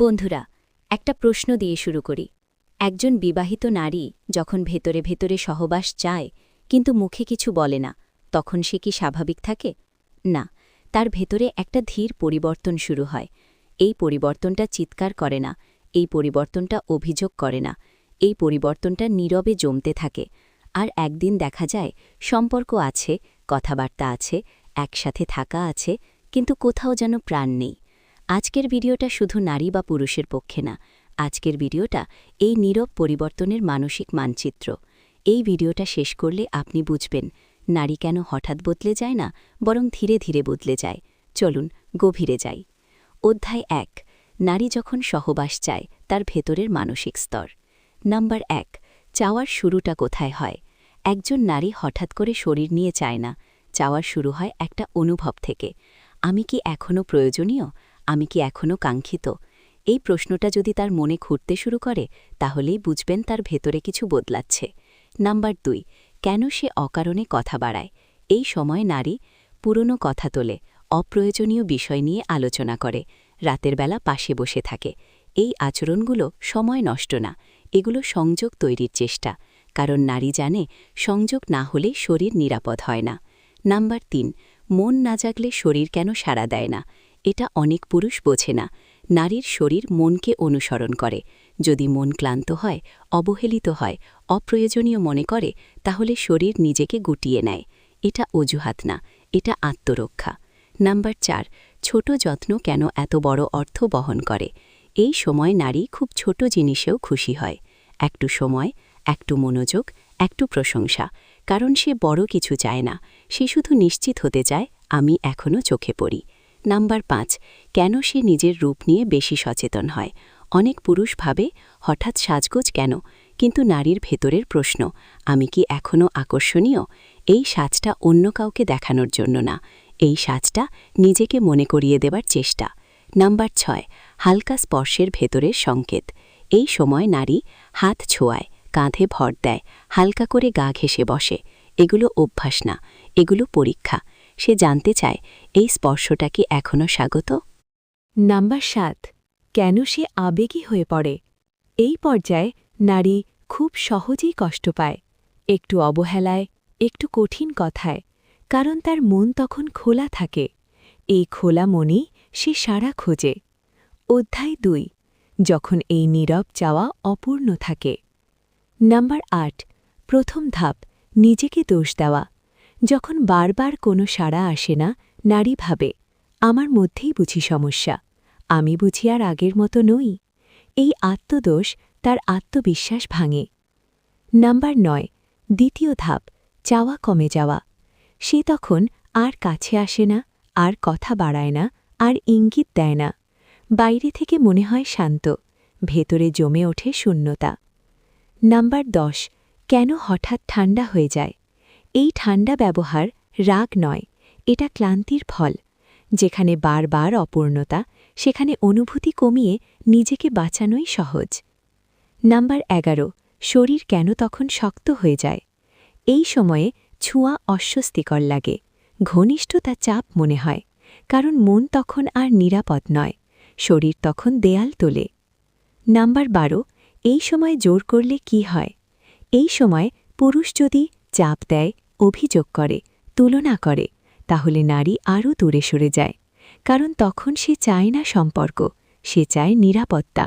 বন্ধুরা, একটা প্রশ্ন দিয়ে শুরু করি। একজন বিবাহিত নারী যখন ভেতরে ভেতরে সহবাস চায়, কিন্তু মুখে কিছু বলে না, তখন সে কি স্বাভাবিক থাকে? না, তার ভেতরে একটা ধীর পরিবর্তন শুরু হয়। এই পরিবর্তনটা চিৎকার করে না, এই পরিবর্তনটা অভিযোগ করে না, এই পরিবর্তনটা নীরবে জমতে থাকে। আর একদিন দেখা যায়, সম্পর্ক আছে, কথাবার্তা আছে, একসাথে থাকা আছে, কিন্তু কোথাও যেন প্রাণ নেই। আজকের ভিডিওটা শুধু নারী বা পুরুষের পক্ষে না, আজকের ভিডিওটা এই নীরব পরিবর্তনের মানসিক মানচিত্র। এই ভিডিওটা শেষ করলে আপনি বুঝবেন, নারী কেন হঠাৎ বদলে যায় না, বরং ধীরে ধীরে বদলে যায়। চলুন, গভীরে যাই। অধ্যায় এক, নারী যখন সহবাস চায়, তার ভেতরের মানসিক স্তর। নাম্বার এক, চাওয়ার শুরুটা কোথায় হয়? একজন নারী হঠাৎ করে শরীর নিয়ে চায় না, চাওয়ার শুরু হয় একটা অনুভব থেকে। আমি কি এখনও প্রয়োজনীয়? আমি কি এখনও কাঙ্ক্ষিত? এই প্রশ্নটা যদি তার মনে ঘুরতে শুরু করে, তাহলেই বুঝবেন তার ভেতরে কিছু বদলাচ্ছে। নাম্বার দুই, কেন সে অকারণে কথা বাড়ায়? এই সময় নারী পুরনো কথা তোলে, অপ্রয়োজনীয় বিষয় নিয়ে আলোচনা করে, রাতের বেলা পাশে বসে থাকে। এই আচরণগুলো সময় নষ্ট না, এগুলো সংযোগ তৈরির চেষ্টা, কারণ নারী জানে সংযোগ না হলে শরীর নিরাপদ হয় না। নাম্বার তিন, মন না জাগলে শরীর কেন সাড়া দেয় না? এটা অনেক পুরুষ বোঝে না। নারীর শরীর মনকে অনুসরণ করে। যদি মন ক্লান্ত হয়, অবহেলিত হয়, অপ্রয়োজনীয় মনে করে, তাহলে শরীর নিজেকে গুটিয়ে নেয়। এটা অজুহাত না, এটা আত্মরক্ষা। নাম্বার চার, ছোট যত্ন কেন এত বড় অর্থ বহন করে? এই সময় নারী খুব ছোট জিনিসেও খুশি হয়। একটু সময়, একটু মনোযোগ, একটু প্রশংসা। কারণ সে বড় কিছু চায় না। সে শুধু নিশ্চিত হতে চায়, আমি এখনও চোখে পড়ি। নাম্বার পাঁচ, কেন সে নিজের রূপ নিয়ে বেশি সচেতন হয়? অনেক পুরুষ ভাবে, হঠাৎ সাজগোজ কেন? কিন্তু নারীর ভেতরের প্রশ্ন, আমি কি এখনও আকর্ষণীয়? এই সাজটা অন্য কাউকে দেখানোর জন্য না। এই সাজটা নিজেকে মনে করিয়ে দেবার চেষ্টা। নাম্বার ছয়, হালকা স্পর্শের ভেতরের সংকেত। এই সময় নারী হাত ছোঁয়ায়, কাঁধে ভর দেয়, হালকা করে গা ঘেসে বসে। এগুলো অভ্যাস না, এগুলো পরীক্ষা। সে জানতে চায়, এই স্পর্শটা কি এখনও স্বাগত? নাম্বার সাত, কেন সে আবেগী হয়ে পড়ে? এই পর্যায়ে নারী খুব সহজেই কষ্ট পায়। একটু অবহেলায়, একটু কঠিন কথায়, কারণ তার মন তখন খোলা থাকে। এই খোলা মনেই সে সারা খোঁজে। অধ্যায় দুই, যখন এই নীরব চাওয়া অপূর্ণ থাকে। নাম্বার আট, প্রথম ধাপ, নিজেকে দোষ দেওয়া। যখন বারবার কোনো সাড়া আসে না, নারী ভাবে, আমার মধ্যেই বুঝি সমস্যা, আমি বুঝি আর আগের মতো নই। এই আত্মদোষ তার আত্মবিশ্বাস ভাঙে। নাম্বার নয়, দ্বিতীয় ধাপ, চাওয়া কমে যাওয়া। সে তখন আর কাছে আসে না, আর কথা বাড়ায় না, আর ইঙ্গিত দেয় না। বাইরে থেকে মনে হয় শান্ত, ভেতরে জমে ওঠে শূন্যতা। নাম্বার দশ, কেন হঠাৎ ঠান্ডা হয়ে যায়? এই ঠান্ডা ব্যবহার রাগ নয়, এটা ক্লান্তির ফল। যেখানে বারবার অপূর্ণতা, সেখানে অনুভূতি কমিয়ে নিজেকে বাঁচানোই সহজ। নাম্বার এগারো, শরীর কেন তখন শক্ত হয়ে যায়? এই সময়ে ছোঁয়া অস্বস্তিকর লাগে ঘনিষ্ঠতা চাপ মনে হয়, কারণ মন তখন আর নিরাপদ নয়, শরীর তখন দেয়াল তোলে। নাম্বার বারো, এই সময় জোর করলে কি হয়? এই সময় পুরুষ যদি চাপ দেয় অভিযোগ করে, তুলনা করে, তাহলে নারী আরও দূরে সরে যায়। কারণ তখন সে চায় না সম্পর্ক, সে চায় নিরাপত্তা।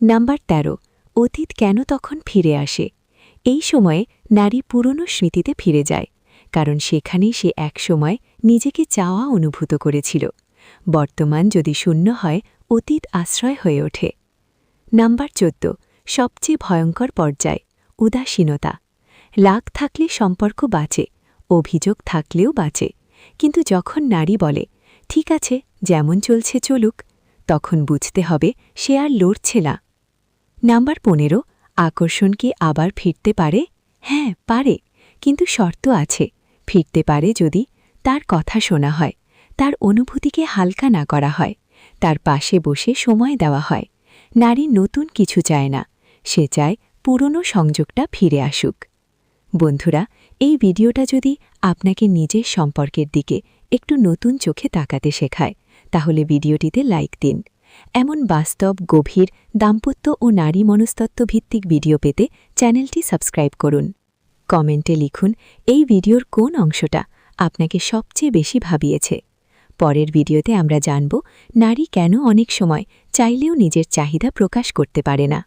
নাম্বার ১৩ অতীত কেন তখন ফিরে আসে? এই সময়ে নারী পুরনো স্মৃতিতে ফিরে যায়, কারণ সেখানেই সে একসময় নিজেকে চাওয়া অনুভূত করেছিল। বর্তমান যদি শূন্য হয়, অতীত আশ্রয় হয়ে ওঠে। নাম্বার চোদ্দ, সবচেয়ে ভয়ঙ্কর পর্যায়, উদাসীনতা। রাগ থাকলে সম্পর্ক বাঁচে, অভিযোগ থাকলেও বাঁচে। কিন্তু যখন নারী বলে, ঠিক আছে, যেমন চলছে চলুক তখন বুঝতে হবে সে আর লড়ছে না। নাম্বার পনেরো, আকর্ষণ কি আবার ফিরতে পারে? হ্যাঁ পারে, কিন্তু শর্ত আছে। ফিরতে পারে যদি তার কথা শোনা হয়, তার অনুভূতিকে হালকা না করা হয়, তার পাশে বসে সময় দেওয়া হয়। নারী নতুন কিছু চায় না, সে চায় পুরনো সংযোগটা ফিরে আসুক। বন্ধুরা, এই ভিডিওটা যদি আপনাকে নিজের সম্পর্কের দিকে একটু নতুন চোখে তাকাতে শেখায়, তাহলে ভিডিওটিতে লাইক দিন। এমন বাস্তব, গভীর, দাম্পত্য ও নারী মনস্তত্ত্ব ভিত্তিক ভিডিও পেতে চ্যানেলটি সাবস্ক্রাইব করুন। কমেন্টে লিখুন, এই ভিডিওর কোন অংশটা আপনাকে সবচেয়ে বেশি ভাবিয়েছে। পরের ভিডিওতে আমরা জানব, নারী কেন অনেক সময় চাইলেও নিজের চাহিদা প্রকাশ করতে পারে না।